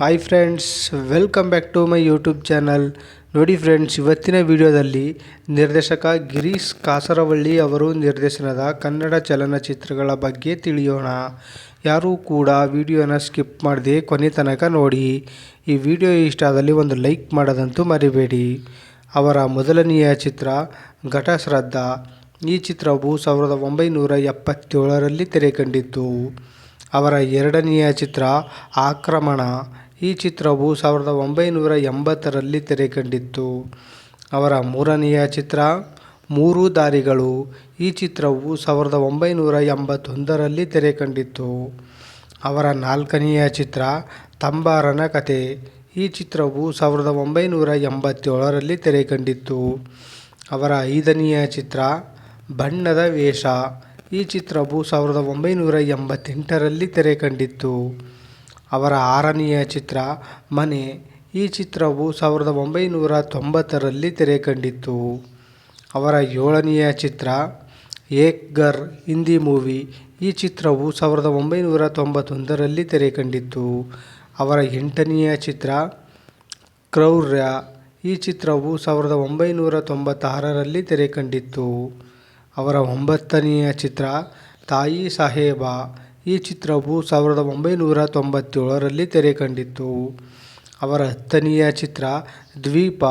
Hi friends welcome back to my YouTube channel ನೋಡಿ friends ಇವತ್ತಿನ ವಿಡಿಯೋದಲ್ಲಿ ನಿರ್ದೇಶಕ ಗಿರೀಶ್ ಕಾಸರವಳ್ಳಿ ಅವರು ನಿರ್ದೇಶನದ ಕನ್ನಡ ಚಲನಚಿತ್ರಗಳ ಬಗ್ಗೆ ತಿಳಿಯೋಣ. ಯಾರೂ ಕೂಡ ವಿಡಿಯೋನ ಸ್ಕಿಪ್ ಮಾಡದೆ ಕೊನೆ ತನಕ ನೋಡಿ. ಈ ವಿಡಿಯೋ ಇಷ್ಟ ಆದಲ್ಲಿ ಒಂದು ಲೈಕ್ ಮಾಡೋದಂತೂ ಮರಿಬೇಡಿ. ಅವರ ಮೊದಲನೆಯ ಚಿತ್ರ ಘಟಶ್ರದ್ಧಾ ಈ ಚಿತ್ರವು ಸಾವಿರದ ಒಂಬೈನೂರ ಎಪ್ಪತ್ತೇಳರಲ್ಲಿ ತೆರೆಕಂಡಿತ್ತು. ಅವರ ಎರಡನೆಯ ಚಿತ್ರ ಆಕ್ರಮಣ. ಈ ಚಿತ್ರವು ಸಾವಿರದ ಒಂಬೈನೂರ ಎಂಬತ್ತರಲ್ಲಿ ತೆರೆಕಂಡಿತ್ತು. ಅವರ ಮೂರನೆಯ ಚಿತ್ರ, ಮೂರು ದಾರಿಗಳು, ಈ ಚಿತ್ರವು ಸಾವಿರದ ಒಂಬೈನೂರ ಎಂಬತ್ತೊಂದರಲ್ಲಿ ತೆರೆಕಂಡಿತ್ತು. ಅವರ ನಾಲ್ಕನೆಯ ಚಿತ್ರ, ತಂಬಾರನ ಕತೆ, ಈ ಚಿತ್ರವು ಸಾವಿರದ ಒಂಬೈನೂರ ಎಂಬತ್ತೇಳರಲ್ಲಿ ತೆರೆಕಂಡಿತ್ತು. ಅವರ ಐದನೆಯ ಚಿತ್ರ, ಬಣ್ಣದ ವೇಷ, ಈ ಚಿತ್ರವು ಸಾವಿರದ ಒಂಬೈನೂರ ಎಂಬತ್ತೆಂಟರಲ್ಲಿ ತೆರೆಕಂಡಿತ್ತು. ಅವರ ಆರನೆಯ ಚಿತ್ರ, ಮನೆ. ಈ ಚಿತ್ರವು ಸಾವಿರದ ಒಂಬೈನೂರ ತೊಂಬತ್ತರಲ್ಲಿ ತೆರೆಕಂಡಿತ್ತು. ಅವರ ಏಳನೆಯ ಚಿತ್ರ ಏಕ್ ಗರ್ ಹಿಂದಿ ಮೂವಿ. ಈ ಚಿತ್ರವು ಸಾವಿರದ ಒಂಬೈನೂರ ತೊಂಬತ್ತೊಂದರಲ್ಲಿ ತೆರೆಕಂಡಿತ್ತು. ಅವರ ಎಂಟನೆಯ ಚಿತ್ರ, ಕ್ರೌರ್ಯ. ಈ ಚಿತ್ರವು ಸಾವಿರದ ಒಂಬೈನೂರ ತೊಂಬತ್ತಾರರಲ್ಲಿ ತೆರೆಕಂಡಿತ್ತು. ಅವರ ಒಂಬತ್ತನೆಯ ಚಿತ್ರ, ತಾಯಿ ಸಾಹೇಬ. ಈ ಚಿತ್ರವು ಸಾವಿರದ ಒಂಬೈನೂರ ತೊಂಬತ್ತೇಳರಲ್ಲಿ ತೆರೆಕಂಡಿತ್ತು ಅವರ ಹತ್ತನೆಯ ಚಿತ್ರ ದ್ವೀಪ.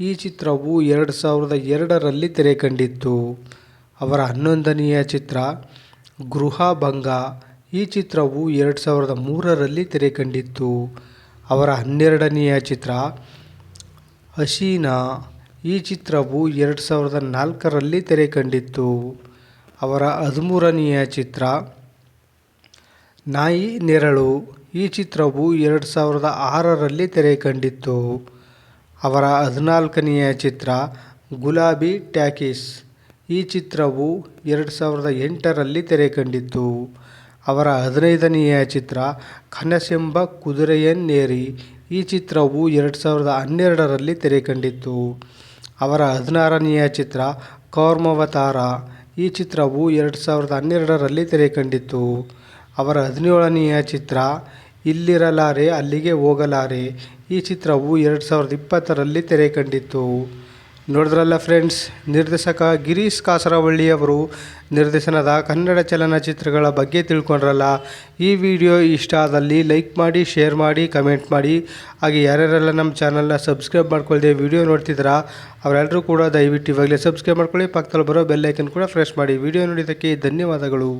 ಈ ಚಿತ್ರವು ಎರಡು ಸಾವಿರದ ಎರಡರಲ್ಲಿ ತೆರೆಕಂಡಿತ್ತು ಅವರ ಹನ್ನೊಂದನೆಯ ಚಿತ್ರ ಗೃಹಭಂಗ. ಈ ಚಿತ್ರವು ಎರಡು ಸಾವಿರದ ಮೂರರಲ್ಲಿ ತೆರೆಕಂಡಿತ್ತು ಅವರ ಹನ್ನೆರಡನೆಯ ಚಿತ್ರ ಹಸೀನಾ. ಈ ಚಿತ್ರವು ಎರಡು ಸಾವಿರದ ನಾಲ್ಕರಲ್ಲಿ ತೆರೆಕಂಡಿತ್ತು ಅವರ ಹದಿಮೂರನೆಯ ಚಿತ್ರ ನಾಯಿ ನೆರಳು ಈ ಚಿತ್ರವು ಎರಡು ಸಾವಿರದ ಆರರಲ್ಲಿ ತೆರೆಕಂಡಿತ್ತು. ಅವರ ಹದಿನಾಲ್ಕನೆಯ ಚಿತ್ರ ಗುಲಾಬಿ ಟ್ಯಾಕಿಸ್. ಈ ಚಿತ್ರವು ಎರಡು ಸಾವಿರದ ಎಂಟರಲ್ಲಿ ತೆರೆಕಂಡಿತ್ತು. ಅವರ ಹದಿನೈದನೆಯ ಚಿತ್ರ ಕನಸೆಂಬ ಕುದುರೆಯನ್ನೇರಿ. ಈ ಚಿತ್ರವು ಎರಡು ಸಾವಿರದ ಹನ್ನೆರಡರಲ್ಲಿ ತೆರೆಕಂಡಿತ್ತು. ಅವರ ಹದಿನಾರನೆಯ ಚಿತ್ರ ಕೌರ್ಮವತಾರ. ಈ ಚಿತ್ರವು ಎರಡು ಸಾವಿರದ ಹನ್ನೆರಡರಲ್ಲಿ ತೆರೆಕಂಡಿತ್ತು. ಅವರ ಹದಿನೇಳನೆಯ ಚಿತ್ರ, ಇಲ್ಲಿರಲಾರೆ, ಅಲ್ಲಿಗೆ ಹೋಗಲಾರೆ ಈ ಚಿತ್ರವು ಎರಡು ಸಾವಿರದ ಇಪ್ಪತ್ತರಲ್ಲಿ ತೆರೆಕಂಡಿತ್ತು ನೋಡಿದ್ರಲ್ಲ ಫ್ರೆಂಡ್ಸ್, ನಿರ್ದೇಶಕ ಗಿರೀಶ್ ಕಾಸರವಳ್ಳಿ ಅವರು ನಿರ್ದೇಶನದ ಕನ್ನಡ ಚಲನಚಿತ್ರಗಳ ಬಗ್ಗೆ ತಿಳ್ಕೊಂಡ್ರಲ್ಲ. ಈ ವಿಡಿಯೋ ಇಷ್ಟ ಆದಲ್ಲಿ ಲೈಕ್ ಮಾಡಿ, ಶೇರ್ ಮಾಡಿ, ಕಮೆಂಟ್ ಮಾಡಿ. ಹಾಗೆ ಯಾರ್ಯಾರೆಲ್ಲ ನಮ್ಮ ಚಾನಲ್ನ ಸಬ್ಸ್ಕ್ರೈಬ್ ಮಾಡ್ಕೊಳ್ದೆ ವಿಡಿಯೋ ನೋಡ್ತಿದ್ದೀರಾ, ಅವರೆಲ್ಲರೂ ಕೂಡ ದಯವಿಟ್ಟು ಇವಾಗಲೇ ಸಬ್ಸ್ಕ್ರೈಬ್ ಮಾಡ್ಕೊಳ್ಳಿ. ಪಕ್ಕದಲ್ಲಿ ಬರೋ ಬೆಲ್ಲೈಕನ್ ಕೂಡ ಫ್ರೆಶ್ ಮಾಡಿ. ವಿಡಿಯೋ ನೋಡಿದ್ದಕ್ಕೆ ಧನ್ಯವಾದಗಳು.